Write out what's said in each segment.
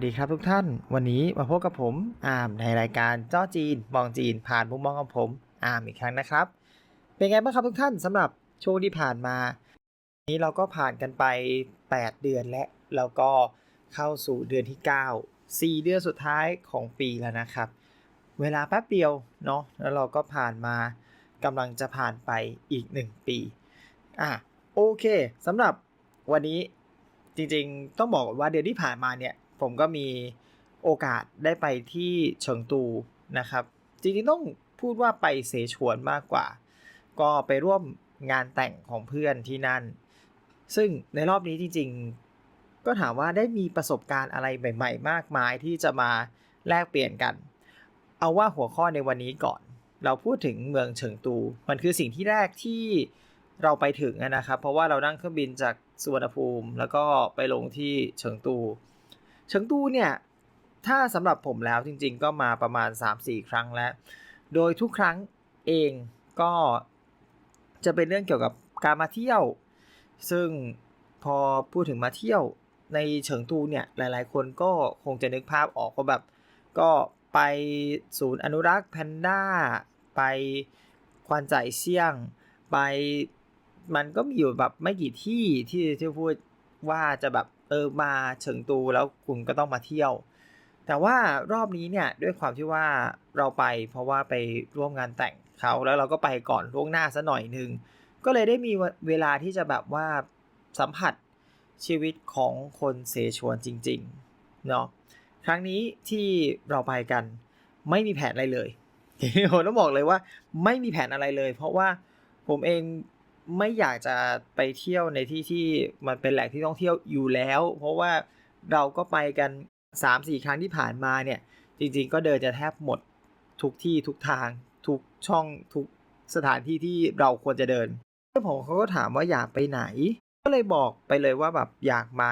สดีครับทุกท่าน วันนี้มาพบกับผมอาร์มในรายการเจ้าจีนมองจีน ผ่านมุมมองของผมอาร์มอีกครั้งนะครับ เป็นไงบ้างครับทุกท่านสำหรับช่วงที่ผ่านมา นี้เราก็ผ่านกันไป 8 เดือนและแล้วก็เข้าสู่เดือนที่ 9 4 เดือนสุดท้ายของปีแล้วนะครับ เวลาแป๊บเดียวเนาะแล้วเราก็ผ่านมากำลังจะผ่านไปอีก 1 ปีอะโอเคสำหรับวันนี้จริงๆ ต้องบอกว่าเดือนที่ผ่านมาเนี่ย ผมก็มีโอกาสได้ไปที่เฉิงตูนะครับ จริงๆต้องพูดว่าไปเสฉวนมากกว่า ก็ไปร่วมงานแต่งของเพื่อนที่นั่น ซึ่งในรอบนี้จริงๆ ก็ถามว่าได้มีประสบการณ์อะไรใหม่ๆ มากมายที่จะมาแลกเปลี่ยนกัน เอาว่าหัวข้อในวันนี้ก่อน เราพูดถึงเมืองเฉิงตู มันคือสิ่งที่แรกที่เราไปถึงนะครับ เพราะว่าเรานั่งเครื่องบินจากสุวรรณภูมิ แล้วก็ไปลงที่เฉิงตู เฉิงตูเนี่ย ถ้าสำหรับผมแล้วจริง ๆ ก็มาประมาณ 3-4 ครั้งแล้ว โดยทุกครั้งเองก็จะเป็นเรื่องเกี่ยวกับการมาเที่ยว ซึ่งพอพูดถึงมาเที่ยวในเฉิงตูเนี่ยหลายๆ คนก็คงจะนึกภาพออกว่าแบบ ก็ไปศูนย์อนุรักษ์แพนด้า ไปควานใจเซี่ยง ไปมันก็มีอยู่แบบไม่กี่ที่ที่ที่พูดว่าจะแบบ เออมาเฉิงตูแล้วคุณก็ต้องมาเที่ยว แต่ว่ารอบนี้เนี่ยด้วยความที่ว่าเราไปเพราะว่าไปร่วมงานแต่งเขาแล้วเราก็ไปก่อนล่วงหน้าซะหน่อยนึง ก็เลยได้มีเวลาที่จะแบบว่าสัมผัสชีวิตของคนเสฉวนจริงๆเนาะครั้งนี้ที่เราไปกันไม่มีแผนอะไรเลยผมต้องบอกเลยว่าไม่มีแผนอะไรเลย เพราะว่าผมเอง ไม่อยากจะไปเที่ยวในที่ที่มันเป็นแหล่งที่ต้องเที่ยวอยู่แล้ว เพราะว่าเราก็ไปกัน3-4 ครั้งที่ผ่านมาเนี่ย จริงๆ ก็เดินจะแทบหมดทุกที่ทุกทาง ทุกช่องทุกสถานที่ที่เราควรจะเดินแล้วผมเขาก็ถามว่าอยากไปไหน ก็เลยบอกไปเลยว่าแบบอยากไป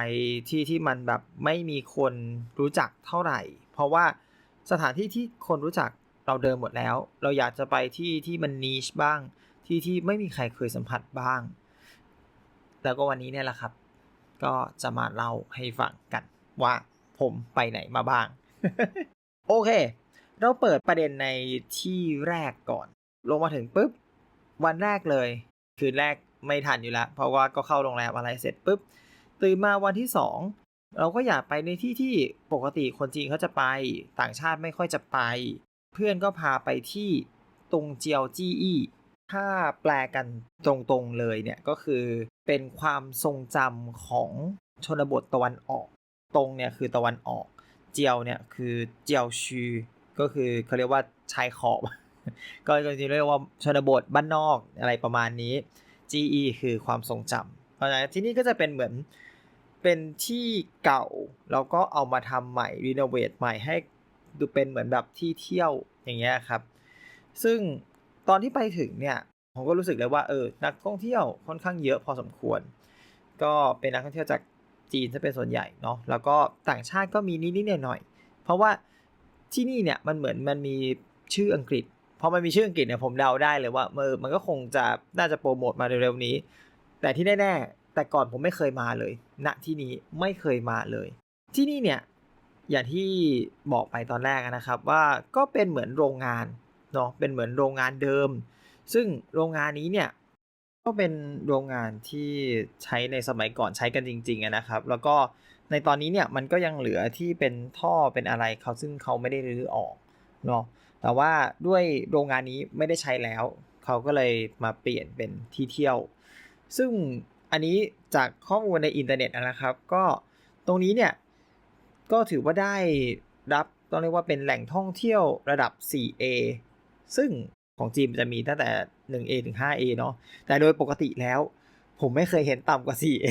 ที่ที่มันแบบไม่มีคนรู้จักเท่าไหร่ เพราะว่าสถานที่ที่คนรู้จักเราเดินหมดแล้ว เราอยากจะไปที่ที่มันนิชบ้าง ที่ที่ไม่มีใครเคยสัมผัสบ้าง แล้วก็วันนี้เนี่ยแหละครับ ก็จะมาเล่าให้ฟังกันว่าผมไปไหนมาบ้าง โอเค เราเปิดประเด็นในที่แรกก่อน ลงมาถึงปุ๊บ วันแรกเลย คืนแรกไม่ทันอยู่แล้ว เพราะว่าก็เข้าโรงแรมอะไรเสร็จปุ๊บ ตื่นมาวันที่สองเราก็อยากไปในที่ที่ปกติคนจีนเขาจะไป ต่างชาติไม่ค่อยจะไป เพื่อนก็พาไปที่ตรงเจียวจี้อี้ ถ้าแปลกันตรงๆเลยเนี่ยก็คือเป็นความทรงจำของชนบทตะวันออก ตรงเนี่ยคือตะวันออก เจียวเนี่ยคือเจียวชือก็คือเขาเรียกว่าชายขอบ ก็จริงๆเรียกว่าชนบทบ้านนอกอะไรประมาณนี้ GE คือความทรงจำเพราะฉะนั้นที่นี่ก็จะเป็นเหมือนเป็นที่เก่าแล้วก็เอามาทำใหม่รีโนเวทใหม่ให้ดูเป็นเหมือนแบบที่เที่ยวอย่างเงี้ยครับ ซึ่ง ตอนที่ไปถึงเนี่ยผมก็รู้สึกเลยว่าเออนักท่องเที่ยวค่อนข้างเยอะพอสมควร ก็เป็นนักท่องเที่ยวจากจีนจะเป็นส่วนใหญ่เนาะแล้วก็ต่างชาติก็มีนิดๆหน่อยๆเพราะว่าที่นี่เนี่ยมันเหมือนมันมีชื่ออังกฤษพอมันมีชื่ออังกฤษเนี่ยผมเดาได้เลยว่าเออมันก็คงจะน่าจะโปรโมทมาเร็วๆนี้ แต่ที่แน่ๆแต่ก่อนผมไม่เคยมาเลยณที่นี้ไม่เคยมาเลย ที่นี่เนี่ยอย่างที่บอกไปตอนแรกนะครับว่าก็เป็นเหมือนโรงงาน เนาะเป็นเหมือนโรงงานเดิม ซึ่งโรงงานนี้เนี่ยก็เป็นโรงงานที่ใช้ในสมัยก่อนใช้กันจริงๆนะครับ แล้วก็ในตอนนี้เนี่ยมันก็ยังเหลือที่เป็นท่อเป็นอะไรเขาซึ่งเขาไม่ได้รื้อออกเนาะแต่ว่าด้วยโรงงานนี้ไม่ได้ใช้แล้ว เขาก็เลยมาเปลี่ยนเป็นที่เที่ยว ซึ่งอันนี้จากข้อมูลในอินเทอร์เน็ตนะครับ ก็ตรงนี้เนี่ยก็ถือว่าได้รับต้องเรียกว่าเป็นแหล่งท่องเที่ยวระดับ 4A ซึ่งของจีนจะมีตั้งแต่ 1A ถึง 5A เนาะแต่โดยปกติแล้ว ผมไม่เคยเห็นต่ำกว่า 4A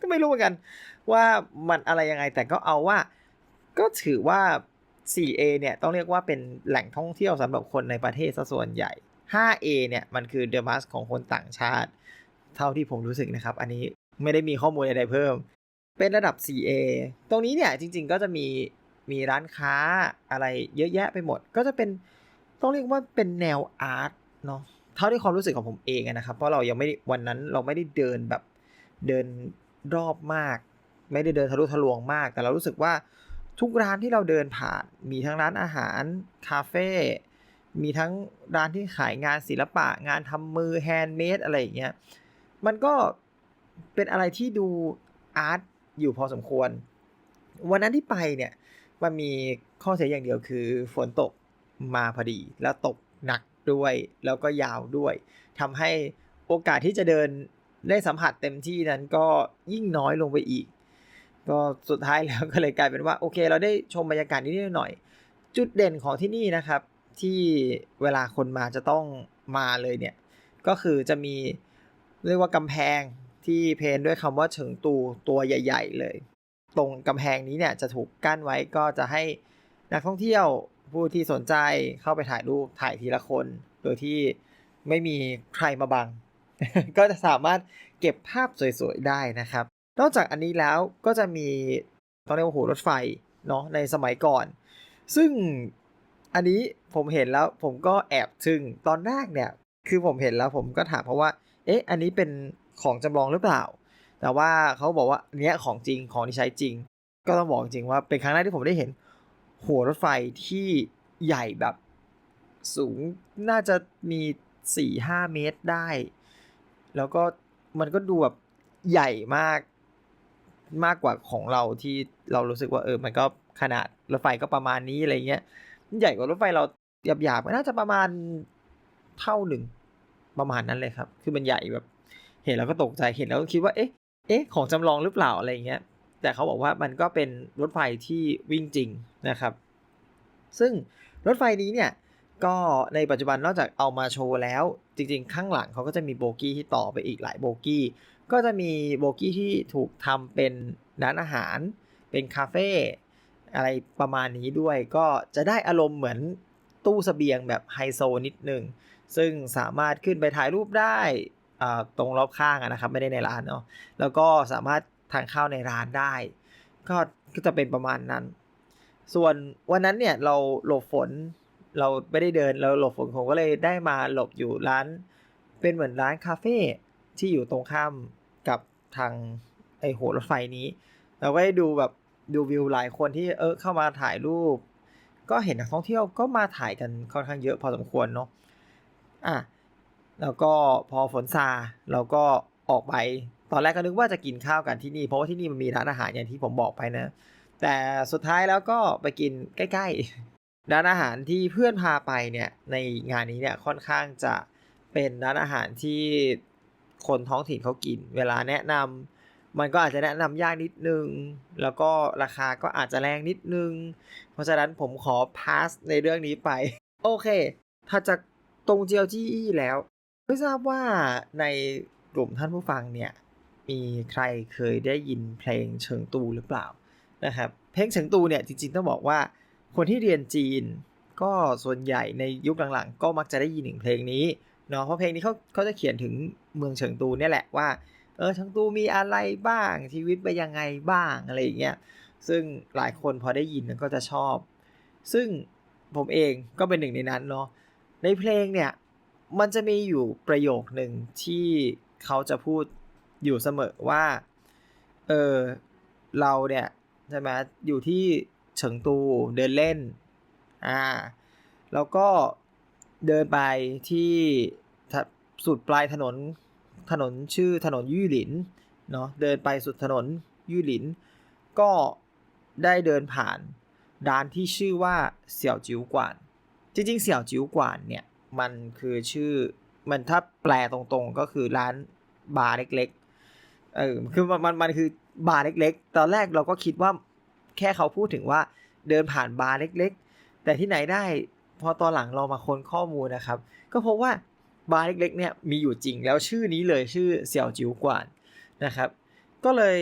ก็ไม่รู้เหมือนกัน ว่ามันอะไรยังไงแต่ก็เอาว่า ก็ถือว่า 4A เนี่ยต้องเรียกว่าเป็นแหล่งท่องเที่ยวสำหรับคนในประเทศซะส่วนใหญ่ 5A เนี่ยมันคือเดอะมัสของคนต่างชาติ เท่าที่ผมรู้สึกนะครับ อันนี้ไม่ได้มีข้อมูลใดๆเพิ่ม เป็นระดับ 4A ตรงนี้เนี่ยจริง ๆ ก็จะมีมีร้านค้าอะไรเยอะแยะไปหมด ก็จะเป็น ต้องเรียกว่าเป็นแนวอาร์ตเนาะเท่าที่ความรู้สึกของผมเองนะครับ เพราะเรายังไม่วันนั้นเราไม่ได้เดินแบบเดินรอบมาก ไม่ได้เดินทะลุทะลวงมาก แต่เรารู้สึกว่าทุกร้านที่เราเดินผ่าน มีทั้งร้านอาหารคาเฟ่มีทั้งร้านที่ขายงานศิลปะ งานทำมือแฮนด์เมดอะไรอย่างเงี้ยมันก็เป็นอะไรที่ดูอาร์ตอยู่พอสมควร วันนั้นที่ไปเนี่ยมันมีข้อเสียอย่างเดียวคือฝนตก มาพอดี แล้วตกหนักด้วย แล้วก็ยาวด้วยทำให้โอกาสที่จะเดินได้สัมผัสเต็มที่นั้นก็ยิ่งน้อยลงไปอีก ก็สุดท้ายแล้วก็เลยกลายเป็นว่าโอเค เราได้ชมบรรยากาศนิดหน่อย จุดเด่นของที่นี่นะครับ ที่เวลาคนมาจะต้องมาเลยเนี่ย ก็คือจะมีเรียกว่ากำแพงที่เพนด้วยคำว่าเฉิงตูตัวใหญ่ ๆ เลย ตรงกำแพงนี้เนี่ยจะถูกกั้นไว้ก็จะให้นักท่องเที่ยว ผู้ที่สนใจเข้าไปถ่ายรูปถ่ายทีละคน โดยที่ไม่มีใครมาบัง ก็จะสามารถเก็บภาพสวยๆได้นะครับ นอกจากอันนี้แล้วก็จะมีต้องเรียกว่าหัวรถไฟเนาะในสมัยก่อน ซึ่งอันนี้ผมเห็นแล้วผมก็แอบทึ่งตอนแรกเนี่ย คือผมเห็นแล้วผมก็ถามเพราะว่า เอ๊ะ อันนี้เป็นของจำลองหรือเปล่า แต่ว่าเขาบอกว่าเนี้ยของจริงของที่ใช้จริง ก็ต้องบอกจริงว่าเป็นครั้งแรกที่ผมได้เห็น หัวรถไฟที่ใหญ่แบบสูงน่าจะมีสี่ห้าเมตรได้ แล้วก็มันก็ดูแบบใหญ่มากมากกว่าของเราที่เรารู้สึกว่าเออ มันก็ขนาดรถไฟก็ประมาณนี้อะไรเงี้ยใหญ่กว่ารถไฟเราหยาบๆมันน่าจะประมาณเท่าหนึ่งประมาณนั้นเลยครับ คือมันใหญ่แบบ เห็นแล้วก็ตกใจเห็นแล้วก็คิดว่าเอ๊ะเอ๊ะของจำลองหรือเปล่าอะไรเงี้ย แต่เขาบอกว่ามันก็เป็นรถไฟที่วิ่งจริงนะครับ ซึ่งรถไฟนี้เนี่ยก็ในปัจจุบันนอกจากเอามาโชว์แล้ว จริงๆ ข้างหลังเขาก็จะมีโบกี้ที่ต่อไปอีกหลายโบกี้ ก็จะมีโบกี้ที่ถูกทำเป็นร้านอาหาร เป็นคาเฟ่อะไรประมาณนี้ด้วย ก็จะได้อารมณ์เหมือนตู้สเสบียงแบบไฮโซนิดนึงซึ่งสามารถขึ้นไปถ่ายรูปได้ตรงรอบข้างนะครับ ไม่ได้ในร้านเนาะแล้วก็สามารถ ทานข้าวในร้านได้ ก็ก็จะเป็นประมาณนั้น ส่วนวันนั้นเนี่ยเราหลบฝนเราไม่ได้เดินเราหลบฝนผมก็เลยได้มาหลบอยู่ร้าน เป็นเหมือนร้านคาเฟ่ที่อยู่ตรงข้ามกับทางไอหัวรถไฟนี้ เราก็ได้ดูแบบดูวิวหลายคนที่เออเข้ามาถ่ายรูป ก็เห็นนักท่องเที่ยวก็มาถ่ายกันค่อนข้างเยอะพอสมควรเนาะอะแล้วก็พอฝนซาเราก็ออกไป ตอนแรกก็นึกว่าจะกินข้าวกันที่นี่ เพราะว่าที่นี่มันมีร้านอาหารอย่างที่ผมบอกไปนะ แต่สุดท้ายแล้วก็ไปกินใกล้ๆ ร้านอาหารที่เพื่อนพาไปเนี่ยในงานนี้เนี่ยค่อนข้างจะเป็นร้านอาหารที่คนท้องถิ่นเขากิน เวลาแนะนำมันก็อาจจะแนะนำยากนิดนึง แล้วก็ราคาก็อาจจะแรงนิดนึง เพราะฉะนั้นผมขอพาสในเรื่องนี้ไป โอเค ถ้าจากตรงเจียวจี้อี้แล้ว ไม่ทราบว่าในกลุ่มท่านผู้ฟังเนี่ย มีใครเคยได้ยินเพลงเฉิงตูหรือเปล่านะครับเพลงเฉิงตูเนี่ยจริงๆต้องบอกว่าคนที่เรียนจีน ก็ส่วนใหญ่ในยุคหลังๆ ก็มักจะได้ยินถึงเพลงนี้เนาะเพราะเพลงนี้เขาเขาจะเขียนถึงเมืองเฉิงตูเนี่ยแหละว่าเออเฉิงตูมีอะไรบ้างชีวิตไปยังไงบ้างอะไรอย่างเงี้ยซึ่งหลายคนพอได้ยินก็จะชอบ ซึ่งผมเองก็เป็นหนึ่งในนั้นเนาะในเพลงเนี่ยมันจะมีอยู่ประโยคหนึ่งที่เขาจะพูด อยู่เสมอว่า เออเราเนี่ยใช่ไหมอยู่ที่เฉิงตูเดินเล่น อ่า แล้วก็เดินไปที่สุดปลายถนนถนนชื่อถนนยี่หลินเนาะเดินไปสุดถนนยี่หลิน ก็ได้เดินผ่านร้านที่ชื่อว่าเสี่ยวจิ๋วกวาน จริงๆ เสี่ยวจิ๋วกวานเนี่ย มันคือชื่อมันถ้าแปลตรงๆก็คือร้านบาร์เล็กๆ เออคือมันมันมันคือบาร์เล็ก ๆ ตอนแรกเราก็คิดว่าแค่เขาพูดถึงว่าเดินผ่านบาร์เล็ก ๆ แต่ที่ไหนได้พอตอนหลังเรามาค้นข้อมูลนะครับ ก็พบว่าบาร์เล็ก ๆ เนี่ยมีอยู่จริงแล้วชื่อนี้เลยชื่อเสี่ยวจิ๋วกวานนะครับ ก็เลย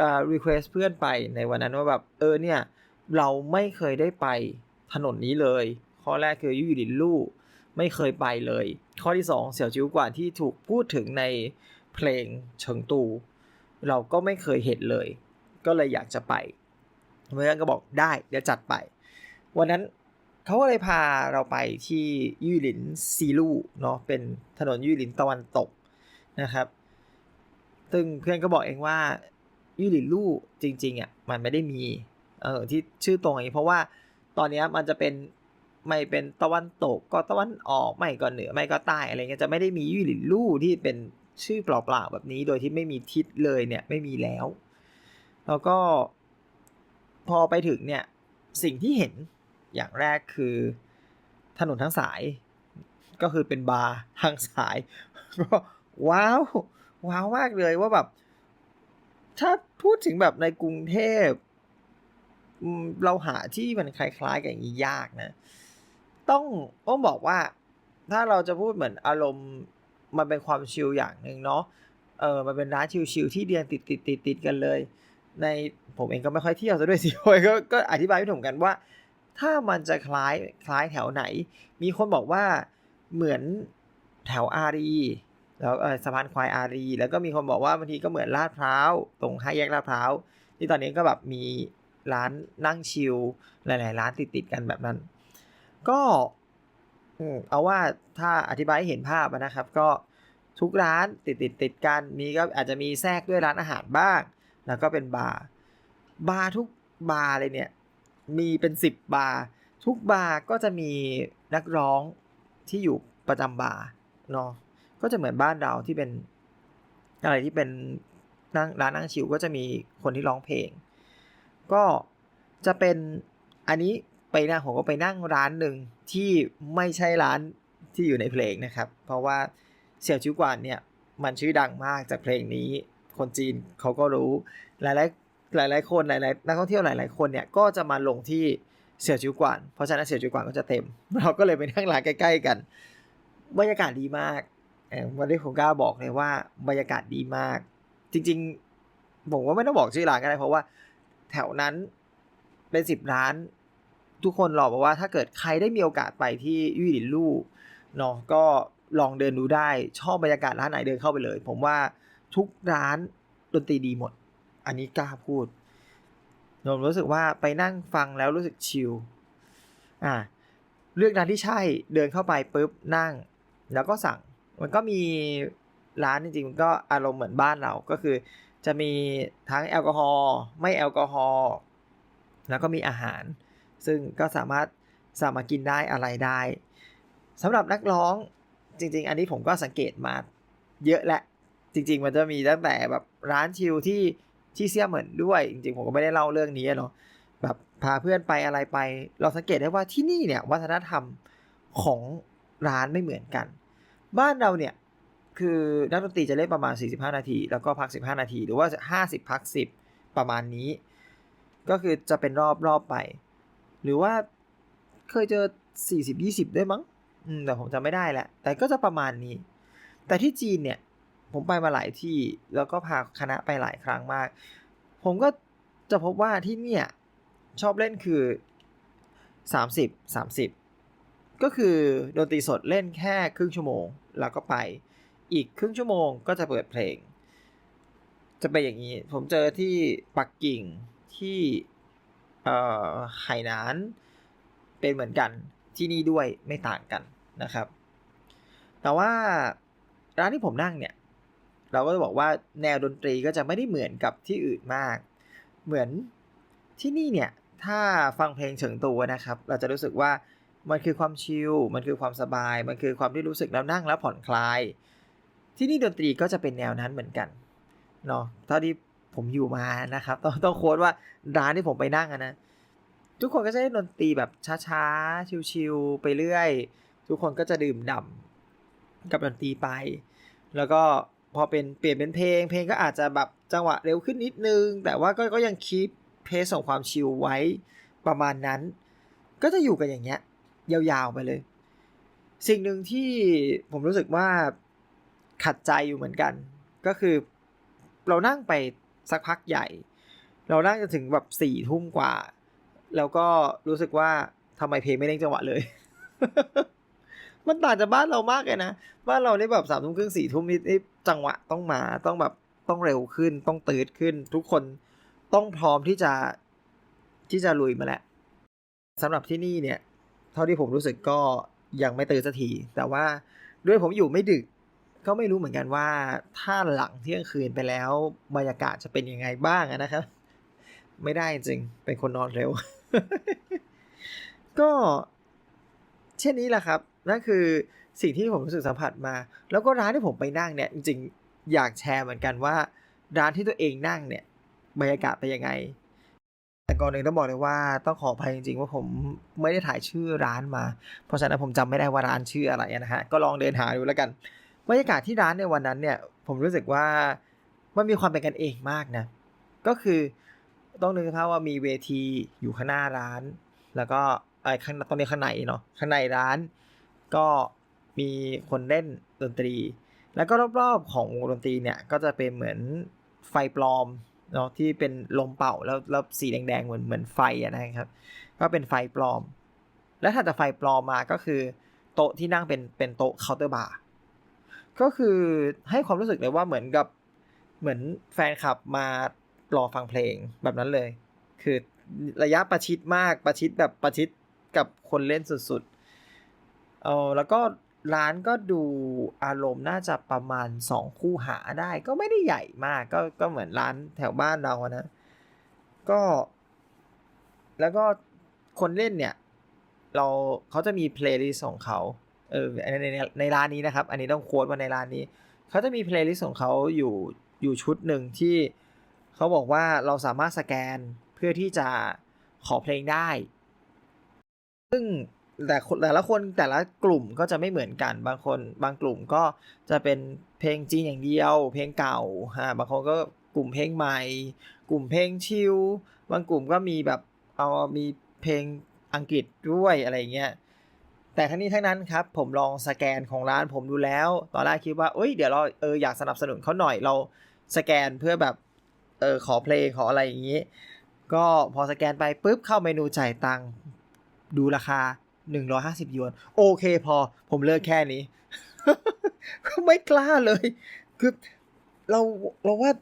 อ่ารีเควสเพื่อนไปในวันนั้นว่าแบบเออเนี่ยเราไม่เคยได้ไปถนนนี้เลย ข้อแรกคือยู่หลินลู่ไม่เคยไปเลย ข้อที่ 2 เสี่ยวจิ๋วกวานที่ถูกพูดถึงใน เพลงเฉิงตู เราก็ไม่เคยเห็นเลย ก็เลยอยากจะไปเมื่อนก็บอกได้เดี๋ยวจัดไป วันนั้นเขาก็เลยพาเราไปที่ยี่หลินซีลู่เนาะเป็นถนนยี่หลินตะวันตกนะครับ ซึ่งเพื่อนก็บอกเองว่ายี่หลินลู่จริงๆอะมันไม่ได้มีเออที่ชื่อตรงอย่างนี้เพราะว่าตอนนี้มันจะเป็นไม่เป็นตะวันตกก็ตะวันออกไม่ก็เหนือไม่ก็ใต้อะไรเงี้ยจะไม่ได้มียี่หลินลู่ที่เป็น ชื่อเปล่าๆแบบนี้ โดยที่ไม่มีทิศเลยเนี่ยไม่มีแล้ว แล้วก็พอไปถึงเนี่ยสิ่งที่เห็นอย่างแรกคือถนนทั้งสาย ก็คือเป็นบาร์ทางสายก็ว้าวว้าวมากเลยว่าแบบ ถ้าพูดถึงแบบในกรุงเทพเราหาที่มันคล้ายๆกับอย่างนี้ยากนะ ต้องต้องบอกว่าถ้าเราจะพูดเหมือนอารมณ์ มันเป็นความชิลอย่างหนึ่งเนาะเออมันเป็นร้านชิลๆที่เรียงติดติดติดติดกันเลย ในผมเองก็ไม่ค่อยเที่ยวซะด้วยสิโอยก็ก็อธิบายไม่ถูกกันว่า ถ้ามันจะคล้ายคล้ายแถวไหน มีคนบอกว่าเหมือนแถวอารีแล้วสะพานควายอารี แล้วก็มีคนบอกว่าบางทีก็เหมือนลาดพร้าวตรงห้าแยกลาดพร้าวที่ตอนนี้ก็แบบมีร้านนั่งชิลหลาย ๆ ร้านติดติดกันแบบนั้น ก็ อืมเอาว่าถ้าอธิบายให้เห็นภาพอะนะครับ ก็ทุกร้านติดติดติดกันมีก็อาจจะมีแทรกด้วยร้านอาหารบ้าง แล้วก็เป็นบาร์บาร์ทุกบาร์เลยเนี่ย มีเป็นสิบบาร์ทุกบาร์ก็จะมีนักร้องที่อยู่ประจำบาร์เนาะก็จะเหมือนบ้านเราที่เป็นอะไรที่เป็นนั่งร้านนั่งชิวก็จะมีคนที่ร้องเพลง ก็จะเป็นอันนี้ไปนั่งผมก็ไปนั่งร้านหนึ่ง ที่ไม่ใช่ร้านที่อยู่ในเพลงนะครับ เพราะว่าเสี่ยวชิวกวานเนี่ยมันชื่อดังมากจากเพลงนี้ คนจีนเขาก็รู้หลายๆหลายๆคนหลายๆนักท่องเที่ยวหลาย ๆ คนเนี่ยก็จะมาลงที่เสี่ยวชิวกวานเพราะฉะนั้นเสี่ยวชิวกวานก็จะเต็ม เราก็เลยไปนั่งร้านใกล้ ๆ กันบรรยากาศดีมากเอ่อวันนี้ผมกล้าบอกเลยว่าบรรยากาศดีมาก จริง ๆ ผมว่าไม่ต้องบอกชื่อร้านก็ได้เพราะว่า แถวนั้นเป็นสิบร้าน ทุกคนรอบอกว่าถ้าเกิดใครได้มีโอกาสไปที่ยี่หลินลู่เนาะก็ลองเดินดูได้ชอบบรรยากาศร้านไหนเดินเข้าไปเลย ผมว่าทุกร้านดนตรีดีหมด อันนี้กล้าพูดผมรู้สึกว่าไปนั่งฟังแล้วรู้สึกชิลอ่าเลือกร้านที่ใช่เดินเข้าไปปุ๊บนั่ง แล้วก็สั่ง มันก็มีร้านจริงๆมันก็อารมณ์เหมือนบ้านเราก็คือ จะมีทั้งแอลกอฮอล์ไม่แอลกอฮอล์แล้วก็มีอาหาร ซึ่งก็สามารถสามารถกินได้อะไรได้สำหรับนักร้องจริง ๆ อันนี้ผมก็สังเกตมาเยอะแหละ จริง ๆ มันจะมีตั้งแต่แบบร้านชิลที่ที่เซี่ยเหมือนด้วย จริง ๆ ผมก็ไม่ได้เล่าเรื่องนี้เนาะแบบพาเพื่อนไปอะไรไป เราสังเกตได้ว่าที่นี่เนี่ยวัฒนธรรมของร้านไม่เหมือนกัน บ้านเราเนี่ย คือนักดนตรีจะเล่นประมาณ 45 นาที แล้วก็พัก 15 นาที หรือว่า 50 พัก 10 ประมาณนี้ ก็คือจะเป็นรอบรอบไป หรือว่าเคยเจอ 40 20 ด้วยมั้งอืมแต่ผมจำไม่ได้แหละ แต่ก็จะประมาณนี้ แต่ที่จีนเนี่ย ผมไปมาหลายที่แล้วก็พาคณะไปหลายครั้งมาก ผมก็จะพบว่าที่เนี่ย ชอบเล่นคือ 30 30 ก็คือดนตรีสดเล่นแค่ครึ่งชั่วโมง แล้วก็ไป อีกครึ่งชั่วโมงก็จะเปิดเพลง จะเป็นอย่างนี้ ผมเจอที่ปักกิ่งที่ เอ่อไหหนานเป็นเหมือนกันที่นี่ด้วยไม่ต่างกันนะครับ แต่ว่าร้านที่ผมนั่งเนี่ย เราก็จะบอกว่าแนวดนตรีก็จะไม่ได้เหมือนกับที่อื่นมาก เหมือนที่นี่เนี่ย ถ้าฟังเพลงเฉิงตัวนะครับ เราจะรู้สึกว่ามันคือความชิล มันคือความสบาย มันคือความที่รู้สึกแล้วนั่งแล้วผ่อนคลาย ที่นี่ดนตรีก็จะเป็นแนวนั้นเหมือนกันเนาะเท่าที่ ผมอยู่มานะครับ ต้องต้องโค้ดว่าร้านที่ผมไปนั่งนะ ทุกคนก็จะเล่นดนตรีแบบช้าๆ ชิลๆไปเรื่อย ทุกคนก็จะดื่มด่ำกับดนตรีไป แล้วก็พอเป็นเปลี่ยนเป็นเพลง เพลงก็อาจจะแบบจังหวะเร็วขึ้นนิดนึง แต่ว่าก็ก็ยังคีปเพสของความชิลไว้ประมาณนั้น ก็จะอยู่กันอย่างเงี้ย ยาวๆไปเลย สิ่งหนึ่งที่ผมรู้สึกว่าขัดใจอยู่เหมือนกัน ก็คือเรานั่งไป สักพักใหญ่ เรานั่งจนถึงแบบสี่ทุ่มกว่า แล้วก็รู้สึกว่าทำไมเพลงไม่เร่งจังหวะเลย มันต่างจากบ้านเรามากเลยนะ บ้านเรานี่แบบสามทุ่มครึ่งสี่ทุ่มนี่จังหวะต้องมาต้องแบบต้องเร็วขึ้นต้องตืดขึ้น ทุกคนต้องพร้อมที่จะที่จะลุยมาแหละสำหรับที่นี่เนี่ย เท่าที่ผมรู้สึกก็ยังไม่ตื่นสักทีแต่ว่าด้วยผมอยู่ไม่ดึก ก็ไม่รู้เหมือนกันว่าถ้าหลังเที่ยงคืนไปแล้วบรรยากาศจะเป็นยังไงบ้างนะครับ ไม่ได้จริงเป็นคนนอนเร็ว ก็เช่นนี้แหละครับนั่นคือสิ่งที่ผมรู้สึกสัมผัสมา แล้วก็ร้านที่ผมไปนั่งเนี่ยจริงๆอยากแชร์เหมือนกันว่า ร้านที่ตัวเองนั่งเนี่ยบรรยากาศเป็นยังไง แต่ก่อนหนึ่งต้องบอกเลยว่าต้องขออภัยจริงๆว่าผมไม่ได้ถ่ายชื่อร้านมา เพราะฉะนั้นผมจำไม่ได้ว่าร้านชื่ออะไรนะฮะก็ลองเดินหาดูแล้วกัน บรรยากาศที่ร้านในวันนั้นเนี่ยผมรู้สึกว่ามันมีความเป็นกันเองมากนะ ก็คือต้องนึกภาพว่ามีเวทีอยู่ข้างหน้าร้าน แล้วก็ไอ้ข้างตรงนี้ข้างในเนาะข้างในร้าน ก็มีคนเล่นดนตรี แล้วก็รอบๆของวงดนตรีเนี่ยก็จะเป็นเหมือนไฟปลอมเนาะที่เป็นลมเป่าแล้วแล้วสีแดงๆเหมือนเหมือนไฟอะนะครับ ก็เป็นไฟปลอม และถ้าจะไฟปลอมมาก็คือ โต๊ะที่นั่งเป็นเป็นโต๊ะเคาน์เตอร์บาร์ ก็คือให้ความรู้สึกเลยว่าเหมือนกับเหมือนแฟนคลับมารอฟังเพลงแบบนั้นเลย คือระยะประชิดมากประชิดแบบประชิดกับคนเล่นสุดๆเออแล้วก็ร้านก็ดูอารมณ์น่าจะประมาณสองคู่หาได้ ก็ไม่ได้ใหญ่มากก็ก็เหมือนร้านแถวบ้านเรานะ ก็ แล้วก็คนเล่นเนี่ย เราเขาจะมีเพลย์ลิสต์ของเขา เออในในในร้านนี้นะครับ อันนี้ต้องโค้ดว่าในร้านนี้ เขาจะมีเพลย์ลิสต์ของเขาอยู่อยู่ชุดหนึ่งที่เขาบอกว่าเราสามารถสแกนเพื่อที่จะขอเพลงได้ ซึ่งแต่แต่ละคนแต่ละกลุ่มก็จะไม่เหมือนกันบางคนบางกลุ่มก็จะเป็นเพลงจีนอย่างเดียว เพลงเก่าฮะบางคนก็กลุ่มเพลงใหม่ กลุ่มเพลงชิลบางกลุ่มก็มีแบบเอามีเพลงอังกฤษด้วยอะไรเงี้ย แต่ทั้งนี้ทั้งนั้นครับผมลองสแกนของร้านผมดูแล้ว ตอนแรกคิดว่าเอ้ยเดี๋ยวเราเอออยากสนับสนุนเขาหน่อยเราสแกนเพื่อแบบเออขอเพลงขออะไรอย่างนี้ ก็พอสแกนไปปุ๊บเข้าเมนูจ่ายตังค์ดูราคา 150หยวน โอเคพอผมเลิกแค่นี้ก็ไม่กล้าเลย คือเราเราว่า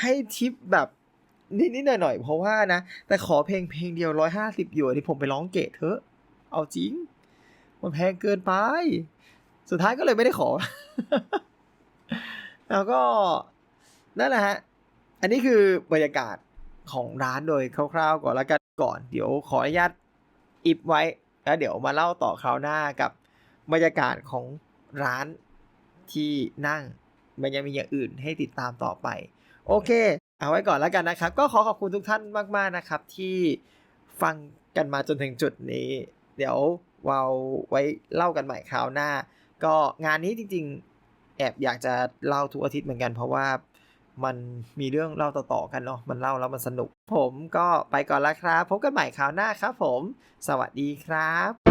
ให้ทิปแบบนิดๆหน่อยๆเพราะว่านะ แต่ขอเพลงเพลงเดียว 150หยวนที่ผมไปร้องเกตเถอะ เอาจริง มันแพงเกินไป สุดท้ายก็เลยไม่ได้ขอ แล้วก็นั่นแหละฮะ อันนี้คือบรรยากาศของร้านโดยคร่าวๆก่อนล้วกันก่อน เดี๋ยวขออนุญาตอิบไว้แล้วเดี๋ยวมาเล่าต่อคราวหน้ากับบรรยากาศของร้านที่นั่งมันยังมีอย่างอื่นให้ติดตามต่อไป โอเค เอาไว้ก่อนแล้วกันนะครับ ก็ขอขอบคุณทุกท่านมาก ๆ นะครับ ที่ฟังกันมาจนถึงจุดนี้ เดี๋ยว เราไว้เล่ากันใหม่คราวหน้า ก็งานนี้จริง ๆ แอบอยากจะเล่าทุกอาทิตย์เหมือนกัน เพราะว่ามันมีเรื่องเล่าต่อๆกันเนาะมันเล่าแล้วมันสนุก ผมก็ไปก่อนละครับ พบกันใหม่คราวหน้าครับผม สวัสดีครับ